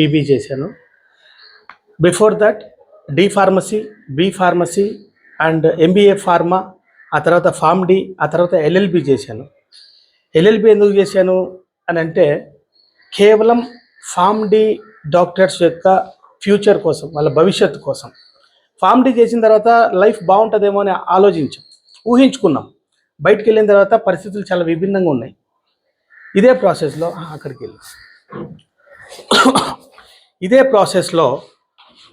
PB చేశాను. Before that D pharmacy B pharmacy and MBA pharma ఆ తర్వాత form D ఆ తర్వాత ఎల్ఎల్బి చేశాను. ఎల్ఎల్బి ఎందుకు చేశాను అని అంటే కేవలం ఫామ్ డి డాక్టర్స్ యొక్క ఫ్యూచర్ కోసం వాళ్ళ భవిష్యత్తు కోసం. ఫామ్ డి చేసిన తర్వాత లైఫ్ బాగుంటుందేమో అని ఆలోచించాం ఊహించుకున్నాం. బయటికి వెళ్ళిన తర్వాత పరిస్థితులు చాలా విభిన్నంగా ఉన్నాయి. ఇదే ప్రాసెస్లో అక్కడికి వెళ్ళి. ఇదే ప్రాసెస్లో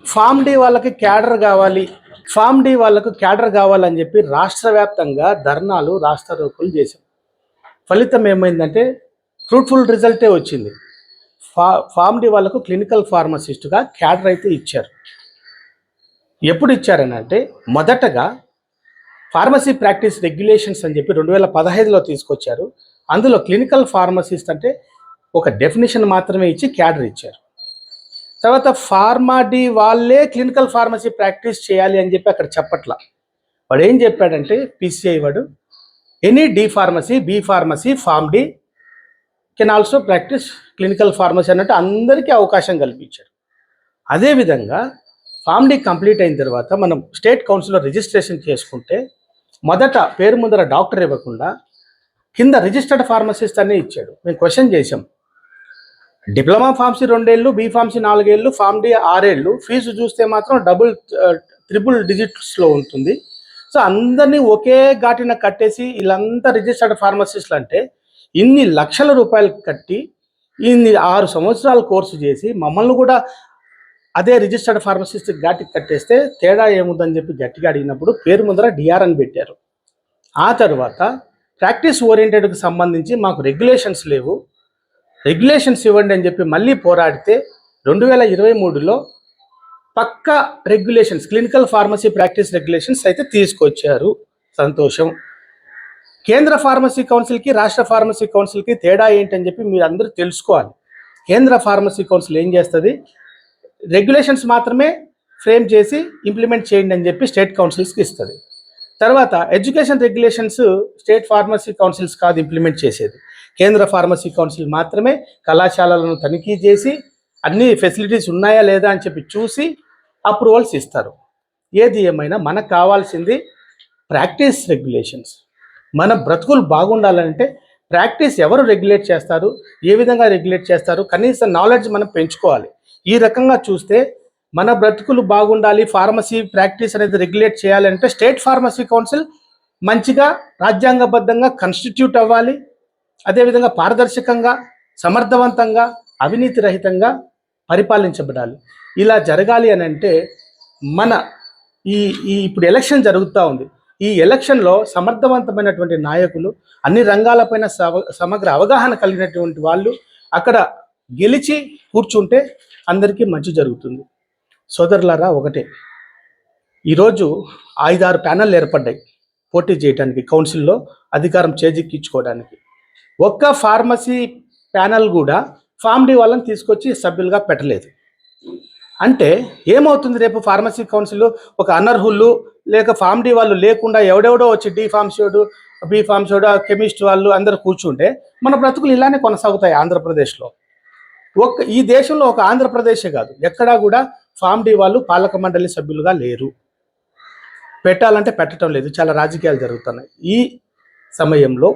ఫామ్ డి వాళ్ళకి క్యాడర్ కావాలి ఫామ్ డి వాళ్ళకు క్యాడర్ కావాలని చెప్పి రాష్ట్ర వ్యాప్తంగా ధర్నాలు రాస్తారోకులు చేశాం. ఫలితం ఏమైందంటే ఫ్రూట్ఫుల్ రిజల్టే వచ్చింది. ఫా ఫామ్ డి వాళ్ళకు క్లినికల్ ఫార్మసిస్ట్గా క్యాడర్ అయితే ఇచ్చారు. ఎప్పుడు ఇచ్చారని అంటే మొదటగా ఫార్మసీ ప్రాక్టీస్ రెగ్యులేషన్స్ అని చెప్పి రెండు వేల పదహైదులో తీసుకొచ్చారు. అందులో క్లినికల్ ఫార్మసిస్ట్ అంటే ఒక డెఫినేషన్ మాత్రమే ఇచ్చి క్యాడర్ ఇచ్చారు. తర్వాత ఫార్మాడీ వాళ్ళే క్లినికల్ ఫార్మసీ ప్రాక్టీస్ చేయాలి అని చెప్పి అక్కడ చెప్పట్ల. వాడు ఏం చెప్పాడంటే పిసిఐ వాడు any D pharmacy B pharmacy pharm D can also practice clinical pharmacy అన్నట్టు అందరికీ అవకాశం కల్పించారు. అదేవిధంగా ఫామ్ డి కంప్లీట్ అయిన తర్వాత మనం స్టేట్ కౌన్సిల్లో రిజిస్ట్రేషన్ చేసుకుంటే మొదట పేరు ముందర డాక్టర్ ఇవ్వకుండా కింద రిజిస్టర్డ్ ఫార్మసిస్ట్ అనే ఇచ్చాడు. మేము క్వశ్చన్ చేసాం డిప్లొమా ఫార్మసీ రెండేళ్ళు బీ ఫార్మసీ నాలుగేళ్ళు ఫార్మ్ డి ఆరేళ్ళు. ఫీజు చూస్తే మాత్రం డబుల్ ట్రిపుల్ డిజిట్స్లో ఉంటుంది. సో అందరినీ ఒకే ఘాటిన కట్టేసి వీళ్ళంతా రిజిస్టర్డ్ ఫార్మసిస్ట్లు అంటే ఇన్ని లక్షల రూపాయలు కట్టి ఇన్ని ఆరు సంవత్సరాల కోర్సు చేసి మమ్మల్ని కూడా అదే రిజిస్టర్డ్ ఫార్మసిస్ట్ ఘాటికి కట్టేస్తే తేడా ఏముందని చెప్పి గట్టిగా అడిగినప్పుడు పేరు ముందర డిఆర్ అని పెట్టారు. ఆ తర్వాత ప్రాక్టీస్ ఓరియంటెడ్కి సంబంధించి మాకు రెగ్యులేషన్స్ లేవు. రెగ్యులేషన్స్ ఇవ్వండి అని చెప్పి మళ్ళీ పోరాడితే రెండు వేల ఇరవై మూడులో పక్క regulations clinical pharmacy practice regulations అయితే తీసుకొచ్చారు సంతోషం. కేంద్ర ఫార్మసీ కౌన్సిల్కి రాష్ట్ర ఫార్మసీ కౌన్సిల్కి తేడా ఏంటని చెప్పి మీరు అందరూ తెలుసుకోవాలి. కేంద్ర ఫార్మసీ కౌన్సిల్ ఏం చేస్తుంది? రెగ్యులేషన్స్ మాత్రమే ఫ్రేమ్ చేసి ఇంప్లిమెంట్ చేయండి అని చెప్పి స్టేట్ కౌన్సిల్స్కి ఇస్తుంది. తర్వాత education regulations state pharmacy councils కాదు ఇంప్లిమెంట్ చేసేది. కేంద్ర ఫార్మసీ కౌన్సిల్ మాత్రమే కళాశాలలను తనిఖీ చేసి అన్ని ఫెసిలిటీస్ ఉన్నాయా లేదా అని చెప్పి చూసి అప్రూవల్స్ ఇస్తారు. ఏది ఏమైనా మనకు కావాల్సింది ప్రాక్టీస్ రెగ్యులేషన్స్. మన బ్రతుకులు బాగుండాలంటే ప్రాక్టీస్ ఎవరు రెగ్యులేట్ చేస్తారు ఏ విధంగా రెగ్యులేట్ చేస్తారు కనీస నాలెడ్జ్ మనం పెంచుకోవాలి. ఈ రకంగా చూస్తే మన బ్రతుకులు బాగుండాలి ఫార్మసీ ప్రాక్టీస్ అనేది రెగ్యులేట్ చేయాలంటే స్టేట్ ఫార్మసీ కౌన్సిల్ మంచిగా రాజ్యాంగబద్ధంగా కన్స్టిట్యూట్ అవ్వాలి. అదేవిధంగా పారదర్శకంగా సమర్థవంతంగా అవినీతి రహితంగా పరిపాలించబడాలి. ఇలా జరగాలి అని అంటే మన ఈ ఈ ఇప్పుడు ఎలక్షన్ జరుగుతూ ఉంది. ఈ ఎలక్షన్లో సమర్థవంతమైనటువంటి నాయకులు అన్ని రంగాలపైన సవ సమగ్ర అవగాహన కలిగినటువంటి వాళ్ళు అక్కడ గెలిచి కూర్చుంటే అందరికీ మంచి జరుగుతుంది. సోదరులారా ఒకటే. ఈరోజు ఐదారు ప్యానెల్ ఏర్పడ్డాయి పోటీ చేయడానికి కౌన్సిల్లో అధికారం చేజిక్కించుకోవడానికి. ఒక్క ఫార్మసీ ప్యానల్ కూడా ఫామ్డీ వాళ్ళని తీసుకొచ్చి సభ్యులుగా పెట్టలేదు. అంటే ఏమవుతుంది రేపు ఫార్మసీ కౌన్సిల్ ఒక అనర్హులు లేక ఫామ్డీ వాళ్ళు లేకుండా ఎవడెవడో వచ్చి డి ఫార్మసీడు బి ఫార్మసీడు కెమిస్ట్ వాళ్ళు అందరు కూర్చుంటే మన బ్రతుకులు ఇలానే కొనసాగుతాయి ఆంధ్రప్రదేశ్లో. ఒక్క ఈ దేశంలో ఒక ఆంధ్రప్రదేశే కాదు ఎక్కడా కూడా ఫామ్డీ వాళ్ళు పాలక మండలి సభ్యులుగా లేరు. పెట్టాలంటే పెట్టడం లేదు చాలా రాజకీయాలు జరుగుతున్నాయి. ఈ సమయంలో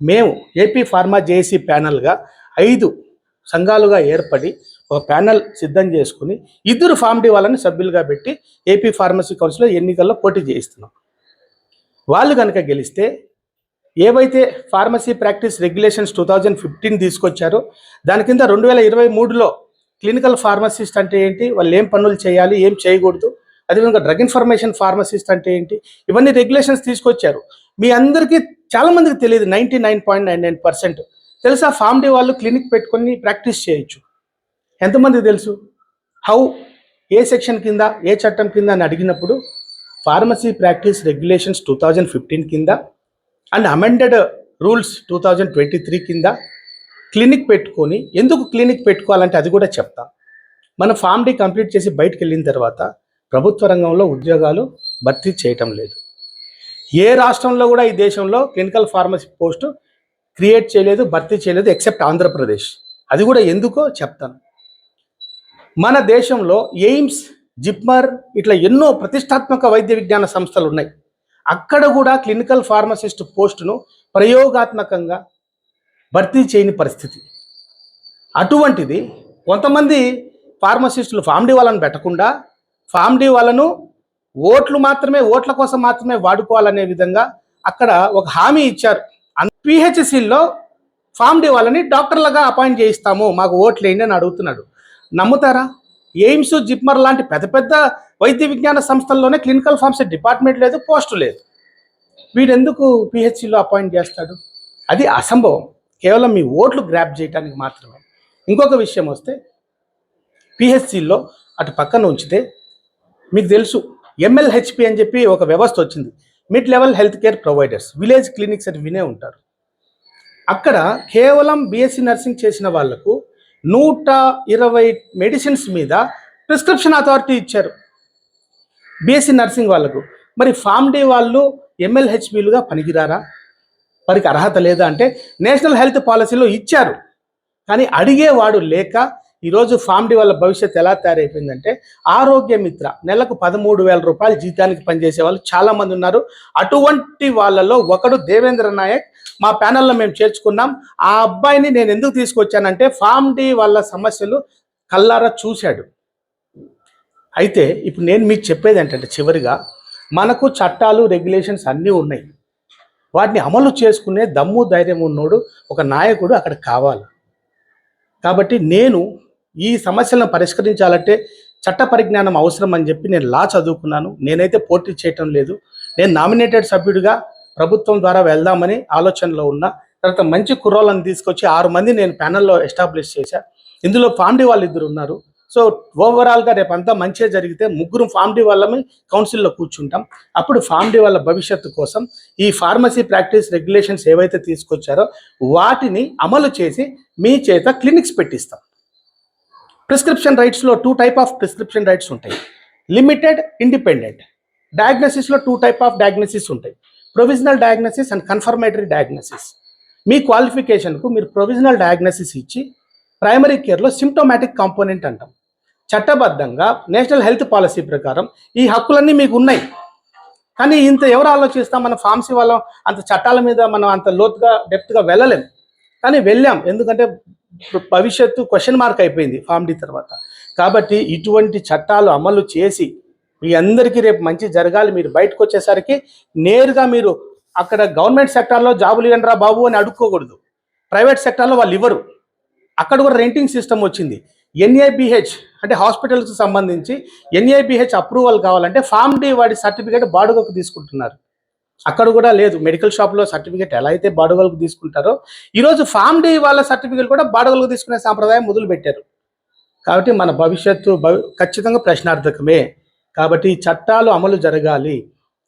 మేము ఏపీ ఫార్మా జేఏసీ ప్యానల్గా ఐదు సంఘాలుగా ఏర్పడి ఒక ప్యానల్ సిద్ధం చేసుకుని ఇద్దరు ఫామ్ వాళ్ళని సభ్యులుగా పెట్టి ఏపీ ఫార్మసీ కౌన్సిల్లో ఎన్నికల్లో పోటీ చేయిస్తున్నాం. వాళ్ళు కనుక గెలిస్తే ఏవైతే pharmacy practice regulations two thousand fifteen తీసుకొచ్చారో దాని కింద రెండు వేల ఇరవై మూడులో క్లినికల్ ఫార్మసిస్ట్ అంటే ఏంటి? వాళ్ళు ఏం పనులు చేయాలి? ఏం చేయకూడదు? అదేవిధంగా డ్రగ్ ఇన్ఫర్మేషన్ ఫార్మసిస్ట్ అంటే ఏంటి? ఇవన్నీ రెగ్యులేషన్స్ తీసుకొచ్చారు. మీ అందరికీ చాలా మందికి తెలియదు ninety nine point nine nine percent. తెలుసా ఫామ్ డే వాళ్ళు క్లినిక్ పెట్టుకొని ప్రాక్టీస్ చేయొచ్చు. ఎంతమందికి తెలుసు? హౌ ఏ సెక్షన్ కింద ఏ చట్టం కింద అని అడిగినప్పుడు pharmacy practice regulations two thousand fifteen కింద and amended rules two thousand twenty three కింద క్లినిక్ పెట్టుకొని ఎందుకు క్లినిక్ పెట్టుకోవాలంటే అది కూడా చెప్తా. మన ఫామ్ డే కంప్లీట్ చేసి బయటకు వెళ్ళిన తర్వాత ప్రభుత్వ రంగంలో ఉద్యోగాలు భర్తీ చేయటం లేదు. ఏ రాష్ట్రంలో కూడా ఈ దేశంలో క్లినికల్ ఫార్మసీ పోస్టు క్రియేట్ చేయలేదు భర్తీ చేయలేదు ఎక్సెప్ట్ ఆంధ్రప్రదేశ్. అది కూడా ఎందుకో చెప్తాను. మన దేశంలో ఎయిమ్స్ జిప్మర్ ఇట్లా ఎన్నో ప్రతిష్టాత్మక వైద్య విజ్ఞాన సంస్థలు ఉన్నాయి. అక్కడ కూడా క్లినికల్ ఫార్మసిస్ట్ పోస్టును ప్రయోగాత్మకంగా భర్తీ చేయని పరిస్థితి. అటువంటిది కొంతమంది ఫార్మసిస్టులు ఫామ్డీ వాళ్ళని పెట్టకుండా ఫామ్డీ వాళ్ళను ఓట్లు మాత్రమే ఓట్ల కోసం మాత్రమే వాడుకోవాలనే విధంగా అక్కడ ఒక హామీ ఇచ్చారు. పిహెచ్సిలో ఫామ్డీ వాళ్ళని డాక్టర్లుగా అపాయింట్ చేయిస్తాము మాకు ఓట్లు ఏంటి అని అడుగుతున్నాడు. నమ్ముతారా? ఎయిమ్స్ జిప్మర్ లాంటి పెద్ద పెద్ద వైద్య విజ్ఞాన సంస్థల్లోనే క్లినికల్ ఫార్మసీ డిపార్ట్మెంట్ లేదు పోస్టు లేదు. వీడెందుకు పిహెచ్సిలో అపాయింట్ చేస్తాడు? అది అసంభవం. కేవలం మీ ఓట్లు గ్రాప్ చేయడానికి మాత్రమే. ఇంకొక విషయం వస్తే పిహెచ్సిలో అటు పక్కన ఉంచితే మీకు తెలుసు ఎంఎల్హెచ్పి అని చెప్పి ఒక వ్యవస్థ వచ్చింది. Mid level health care providers village clinics అని వినే ఉంటారు. అక్కడ కేవలం బీఎస్సీ నర్సింగ్ చేసిన వాళ్ళకు నూట ఇరవై మెడిసిన్స్ మీద ప్రిస్క్రిప్షన్ అథారిటీ ఇచ్చారు. బీఎస్సీ నర్సింగ్ వాళ్ళకు. మరి ఫామ్ డే వాళ్ళు ఎంఎల్హెచ్బీలుగా పనికిరారా? వారికి అర్హత లేదా అంటే నేషనల్ హెల్త్ పాలసీలో ఇచ్చారు. కానీ అడిగేవాడు లేక ఈరోజు ఫామ్ డి వాళ్ళ భవిష్యత్తు ఎలా తయారైపోయిందంటే ఆరోగ్య మిత్ర నెలకు పదమూడు వేల రూపాయలు జీతానికి పనిచేసే వాళ్ళు చాలా మంది ఉన్నారు. అటువంటి వాళ్ళలో ఒకడు దేవేంద్ర నాయక్ మా ప్యానల్లో మేము చేర్చుకున్నాం. ఆ అబ్బాయిని నేను ఎందుకు తీసుకొచ్చానంటే ఫామ్ డి వాళ్ళ సమస్యలు కల్లారా చూశాడు. అయితే ఇప్పుడు నేను మీకు చెప్పేది ఏంటంటే చివరిగా మనకు చట్టాలు రెగ్యులేషన్స్ అన్నీ ఉన్నాయి. వాటిని అమలు చేసుకునే దమ్ము ధైర్యం ఉన్నోడు ఒక నాయకుడు అక్కడ కావాలి. కాబట్టి నేను ఈ సమస్యలను పరిష్కరించాలంటే చట్ట పరిజ్ఞానం అవసరం అని చెప్పి నేను లా చదువుకున్నాను. నేనైతే పోటీ చేయటం లేదు. నేను నామినేటెడ్ సభ్యుడిగా ప్రభుత్వం ద్వారా వెళ్దామని ఆలోచనలో ఉన్నా. తర్వాత మంచి కుర్రోళ్ళని తీసుకొచ్చి ఆరు మంది నేను ప్యానల్లో ఎస్టాబ్లిష్ చేశా. ఇందులో ఫామ్డీ వాళ్ళు ఇద్దరు ఉన్నారు. సో ఓవరాల్గా రేపు అంతా మంచిగా జరిగితే ముగ్గురు ఫామ్డీ వాళ్ళమే కౌన్సిల్లో కూర్చుంటాం. అప్పుడు ఫామ్డీ వాళ్ళ భవిష్యత్తు కోసం ఈ ఫార్మసీ ప్రాక్టీస్ రెగ్యులేషన్స్ ఏవైతే తీసుకొచ్చారో వాటిని అమలు చేసి మీ చేత క్లినిక్స్ పెట్టిస్తాం. Prescription రైట్స్లో two type of prescription rights ఉంటాయి. లిమిటెడ్ ఇండిపెండెంట్ డయాగ్నసిస్లో టూ టైప్ ఆఫ్ డయాగ్నసిస్ ఉంటాయి. Provisional diagnosis and confirmatory diagnosis మీ క్వాలిఫికేషన్కు మీరు ప్రొవిజనల్ డయాగ్నసిస్ ఇచ్చి ప్రైమరీ కేర్లో సిమ్టోమాటిక్ కాంపోనెంట్ అంటాం. చట్టబద్ధంగా నేషనల్ హెల్త్ పాలసీ ప్రకారం ఈ హక్కులన్నీ మీకు ఉన్నాయి. కానీ ఇంత ఎవరు ఆలోచిస్తాం? మన ఫార్మసీ వాళ్ళం అంత చట్టాల మీద మనం అంత లోతుగా డెప్త్గా వెళ్ళలేం. కానీ వెళ్ళాం. ఎందుకంటే భవిష్యత్తు క్వశ్చన్ మార్క్ అయిపోయింది ఫామ్ డి తర్వాత. కాబట్టి ఇటువంటి చట్టాలు అమలు చేసి మీ అందరికీ రేపు మంచి జరగాలి మీరు బయటకు వచ్చేసరికి నేరుగా మీరు అక్కడ గవర్నమెంట్ సెక్టార్లో జాబులు ఇవ్వండి రా బాబు అని అడుక్కోకూడదు. ప్రైవేట్ సెక్టార్లో వాళ్ళు ఇవ్వరు. అక్కడ కూడా రెంటింగ్ సిస్టమ్ వచ్చింది. ఎన్ఏబిహెచ్ అంటే హాస్పిటల్స్కి సంబంధించి ఎన్ఏబిహెచ్ అప్రూవల్ కావాలంటే ఫామ్ డి వాడి సర్టిఫికేట్ బాడుగకు తీసుకుంటున్నారు. అక్కడ కూడా లేదు. మెడికల్ షాప్లో సర్టిఫికేట్ ఎలా అయితే బాడుగలకు తీసుకుంటారో ఈరోజు ఫామ్ డే వాళ్ళ సర్టిఫికేట్ కూడా బాడుగలకు తీసుకునే సాంప్రదాయం మొదలుపెట్టారు. కాబట్టి మన భవిష్యత్తు ఖచ్చితంగా ప్రశ్నార్థకమే. కాబట్టి చట్టాలు అమలు జరగాలి.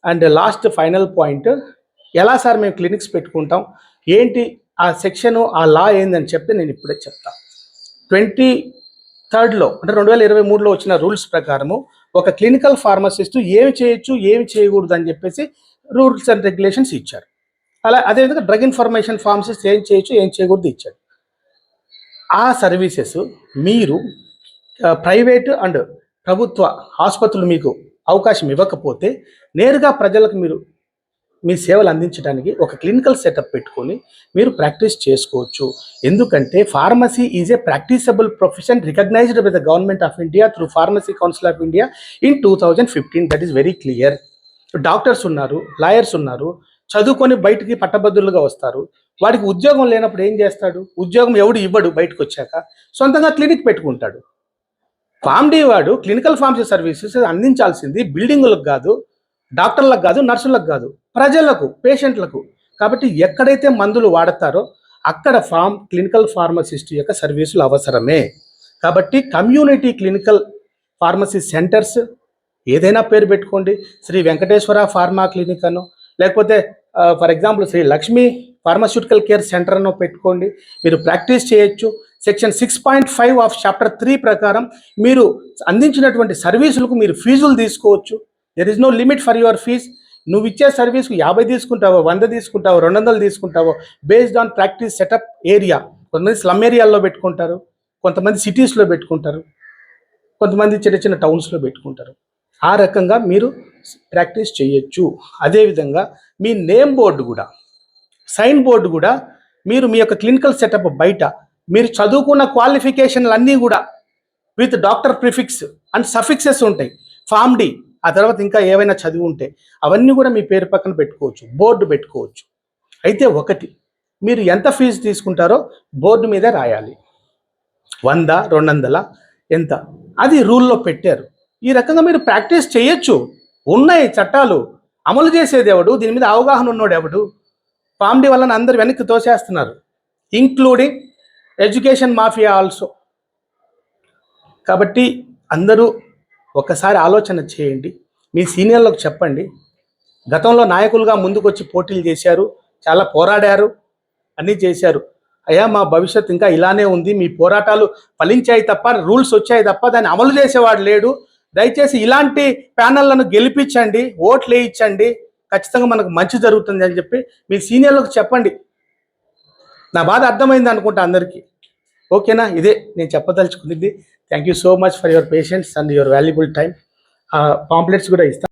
అండ్ లాస్ట్ ఫైనల్ పాయింట్ ఎలా సార్ మేము క్లినిక్స్ పెట్టుకుంటాం? ఏంటి ఆ సెక్షన్ ఆ లా ఏందని చెప్తే నేను ఇప్పుడే చెప్తా. ట్వంటీ థర్డ్లో అంటే రెండు వేల ఇరవై మూడులో వచ్చిన రూల్స్ ప్రకారము ఒక క్లినికల్ ఫార్మసిస్ట్ ఏమి చేయొచ్చు ఏమి చేయకూడదు అని చెప్పేసి రూల్స్ అండ్ రెగ్యులేషన్స్ ఇచ్చారు. అలా అదేవిధంగా డ్రగ్ ఇన్ఫర్మేషన్ ఫార్మ్స్ ఏం చేయొచ్చు ఏం చేయకూడదు ఇచ్చాడు ఆ సర్వీసెస్ మీరు ప్రైవేట్ అండ్ ప్రభుత్వ ఆసుపత్రులు మీకు అవకాశం ఇవ్వకపోతే నేరుగా ప్రజలకు మీరు మీ సేవలు అందించడానికి ఒక క్లినికల్ సెటప్ పెట్టుకొని మీరు ప్రాక్టీస్ చేసుకోవచ్చు. ఎందుకంటే pharmacy is a practicable profession recognised by the government of India through pharmacy council of India in two thousand fifteen. That is very clear. Doctors ఉన్నారు లాయర్స్ ఉన్నారు చదువుకొని బయటికి పట్టభద్రులుగా వస్తారు. వాడికి ఉద్యోగం లేనప్పుడు ఏం చేస్తాడు? ఉద్యోగం ఎవడు ఇవ్వడు బయటకు వచ్చాక. సొంతంగా క్లినిక్ పెట్టుకుంటాడు. ఫామ్డీ వాడు క్లినికల్ ఫార్మసీ సర్వీసెస్ అందించాల్సింది బిల్డింగులకు కాదు డాక్టర్లకు కాదు నర్సులకు కాదు ప్రజలకు పేషెంట్లకు. కాబట్టి ఎక్కడైతే మందులు వాడతారో అక్కడ ఫార్మ్ క్లినికల్ ఫార్మసిస్ట్ యొక్క సర్వీసులు అవసరమే. కాబట్టి కమ్యూనిటీ క్లినికల్ ఫార్మసీ సెంటర్స్ ఏదైనా పేరు పెట్టుకోండి. శ్రీ వెంకటేశ్వర ఫార్మా క్లినిక్ అను లేకపోతే for example Shri Lakshmi pharmaceutical care centre అను పెట్టుకోండి. మీరు ప్రాక్టీస్ చేయొచ్చు. Section six point five of chapter three ప్రకారం మీరు అందించినటువంటి సర్వీసులకు మీరు ఫీజులు తీసుకోవచ్చు. There is no limit for your fees నువ్వు ఇచ్చే సర్వీస్కు యాభై తీసుకుంటావో వంద తీసుకుంటావో రెండు వందలు తీసుకుంటావో based on practice setup area కొంతమంది స్లమ్ ఏరియాల్లో పెట్టుకుంటారు. కొంతమంది సిటీస్లో పెట్టుకుంటారు. కొంతమంది చిన్న చిన్న టౌన్స్లో పెట్టుకుంటారు. ఆ రకంగా మీరు ప్రాక్టీస్ చేయొచ్చు. అదేవిధంగా మీ నేమ్ బోర్డు కూడా సైన్ బోర్డు కూడా మీరు మీ యొక్క క్లినికల్ సెటప్ బయట మీరు చదువుకున్న క్వాలిఫికేషన్లు అన్నీ కూడా with doctor prefix and suffixes ఉంటాయి. ఫామ్ డి ఆ తర్వాత ఇంకా ఏవైనా చదివి ఉంటే అవన్నీ కూడా మీ పేరు పక్కన పెట్టుకోవచ్చు బోర్డు పెట్టుకోవచ్చు. అయితే ఒకటి మీరు ఎంత ఫీజు తీసుకుంటారో బోర్డు మీద రాయాలి. వంద రెండు వందల ఎంత? అది రూల్లో పెట్టారు. ఈ రకంగా మీరు ప్రాక్టీస్ చేయొచ్చు. ఉన్నాయి చట్టాలు. అమలు చేసేదేవడు దీని మీద అవగాహన ఉన్నోడు ఎవడు? పామ్డి వలన అందరు వెనక్కి తోసేస్తున్నారు. ఇంక్లూడింగ్ ఎడ్యుకేషన్ మాఫియా ఆల్సో కాబట్టి అందరూ ఒకసారి ఆలోచన చేయండి. మీ సీనియర్లకు చెప్పండి. గతంలో నాయకులుగా ముందుకొచ్చి పోటీలు చేశారు. చాలా పోరాడారు. అన్నీ చేశారు. అయ్యా మా భవిష్యత్ ఇంకా ఇలానే ఉంది. మీ పోరాటాలు ఫలించాయి తప్ప రూల్స్ వచ్చాయి తప్ప దాన్ని అమలు చేసేవాడు లేడు. దయచేసి ఇలాంటి ప్యానళ్ళను గెలిపించండి ఓట్లు వేయించండి. ఖచ్చితంగా మనకు మంచి జరుగుతుంది అని చెప్పి మీ సీనియర్లకు చెప్పండి. నా బాధ అర్థమైంది అనుకుంటా అందరికీ. ఓకేనా? ఇదే నేను చెప్పదలుచుకునేది thank you so much for your patience and your valuable time pamphlets కూడా ఇస్తాను